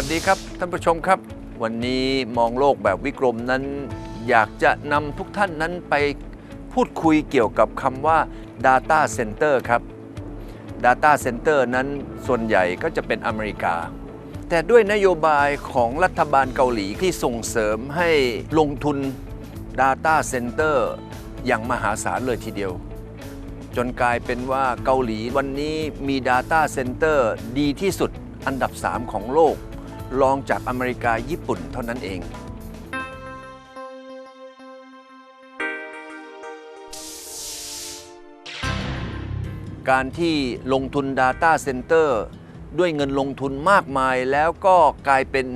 วัสดีครับ ท่านผู้ชมครับ วันนี้มองโลกแบบวิกรมนั้น อยากจะนำทุกท่านนั้นไปพูดคุยเกี่ยวกับคำว่า Data Center ครับ Data Center นั้นส่วนใหญ่ก็จะเป็นอเมริกา แต่ด้วยนโยบายของรัฐบาลเกาหลีที่ส่งเสริมให้ลงทุน Data Center อย่างมหาศาลเลยทีเดียว จนกลายเป็นว่าเกาหลีวันนี้มี Data Center ดีที่สุดอันดับ 3 ของโลก รองจากอเมริกาญี่ปุ่นเท่านั้นเอง การที่ลงทุน Data Center ด้วยเงินลงทุนมากมายแล้วก็กลายเป็น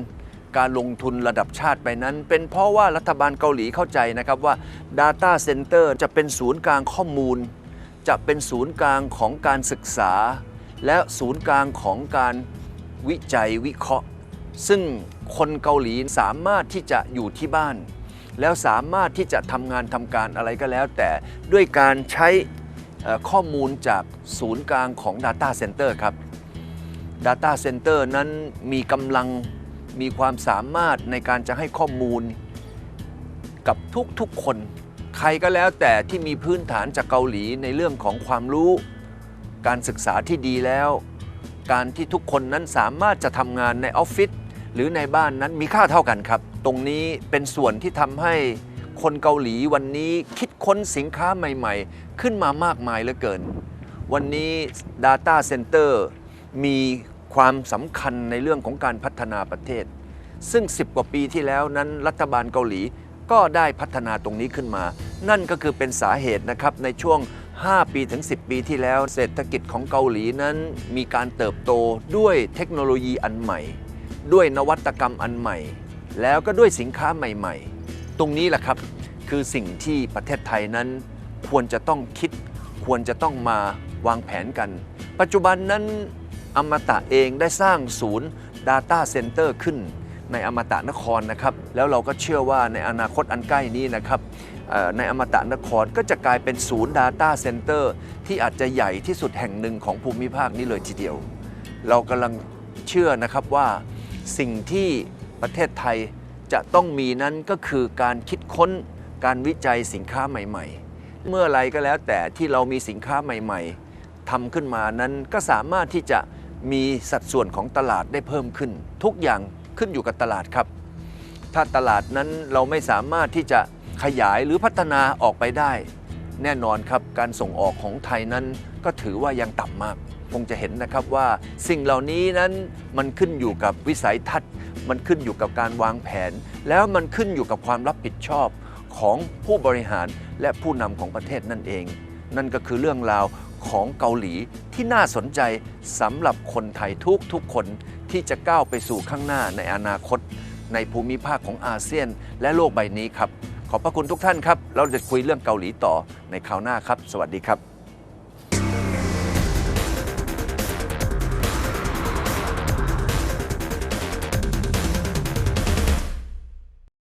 การลงทุนระดับชาติไปนั้น เป็นเพราะว่ารัฐบาลเกาหลีเข้าใจนะครับว่า Data Center จะเป็นศูนย์กลางข้อมูล จะเป็นศูนย์กลางของการศึกษา และศูนย์กลางของการวิจัยวิเคราะห์ ซึ่งคนเกาหลีสามารถที่จะอยู่ที่บ้าน แล้วสามารถที่จะทำงานทำการอะไรก็แล้ว แต่ด้วยการใช้ข้อมูลจากศูนย์กลางของ Data Center ครับ Data Center นั้นมีกำลังมีความสามารถในการจะให้ข้อมูลกับทุกๆคน ใครก็แล้วแต่ที่มีพื้นฐานจากเกาหลีในเรื่องของความรู้ การศึกษาที่ดีแล้ว การที่ทุกคนนั้นสามารถจะทำงานในออฟฟิศ หรือในบ้านนั้นมีค่าเท่ากันครับ ตรงนี้เป็นส่วนที่ทำให้คนเกาหลีวันนี้คิดค้นสินค้าใหม่ๆ ขึ้นมามากมายเหลือเกิน วันนี้ Data Center มีความสำคัญในเรื่องของการพัฒนาประเทศ ซึ่ง 10 กว่าปีที่แล้วนั้นรัฐบาลเกาหลีก็ได้พัฒนาตรงนี้ขึ้นมา นั่นก็คือเป็นสาเหตุนะครับในช่วง 5 ปีถึง 10 ปีที่แล้ว เศรษฐกิจของเกาหลีนั้นมีการเติบโตด้วยเทคโนโลยีอันใหม่ ด้วยนวัตกรรมอันใหม่ แล้วก็ด้วยสินค้าใหม่ ๆ ตรงนี้แหละครับคือสิ่งที่ประเทศไทยนั้นควรจะต้องคิด ควรจะต้องมาวางแผนกัน ปัจจุบันนั้นอมตะเองได้สร้างศูนย์ Data Center ขึ้นในอมตะนครนะครับ แล้วเราก็เชื่อว่าในอนาคตอันใกล้นี้นะครับในอมตะนครก็จะกลายเป็นศูนย์ Data Center ที่อาจจะใหญ่ที่สุดแห่งหนึ่งของภูมิภาคนี้เลยทีเดียว เรากำลังเชื่อนะครับว่า สิ่งที่ประเทศไทยจะต้องมีนั้นก็คือการคิดค้นการวิจัยสินค้าใหม่ ๆ เมื่อไรก็แล้วแต่ที่เรามีสินค้าใหม่ ๆทำขึ้นมานั้นก็สามารถที่จะมีสัดส่วนของตลาดได้เพิ่มขึ้น ทุกอย่างขึ้นอยู่กับตลาดครับ ถ้าตลาดนั้นเราไม่สามารถที่จะขยายหรือพัฒนาออกไปได้ แน่นอนครับการส่งออกของไทยนั้น ก็ถือว่ายังต่ำมาก คงจะเห็นนะครับว่าสิ่งเหล่านี้นั้นมันขึ้นอยู่กับวิสัยทัศน์ มันขึ้นอยู่กับการวางแผน แล้วมันขึ้นอยู่กับความรับผิดชอบของผู้บริหารและผู้นำของประเทศนั่นเอง นั่นก็คือเรื่องราวของเกาหลีที่น่าสนใจสำหรับคนไทยทุกทุกคนที่จะก้าวไปสู่ข้างหน้าในอนาคต ในภูมิภาคของอาเซียน และโลกใบนี้ครับ ขอบพระคุณทุกท่านครับ เราจะคุยเรื่องเกาหลีต่อในคราวหน้าครับ สวัสดีครับ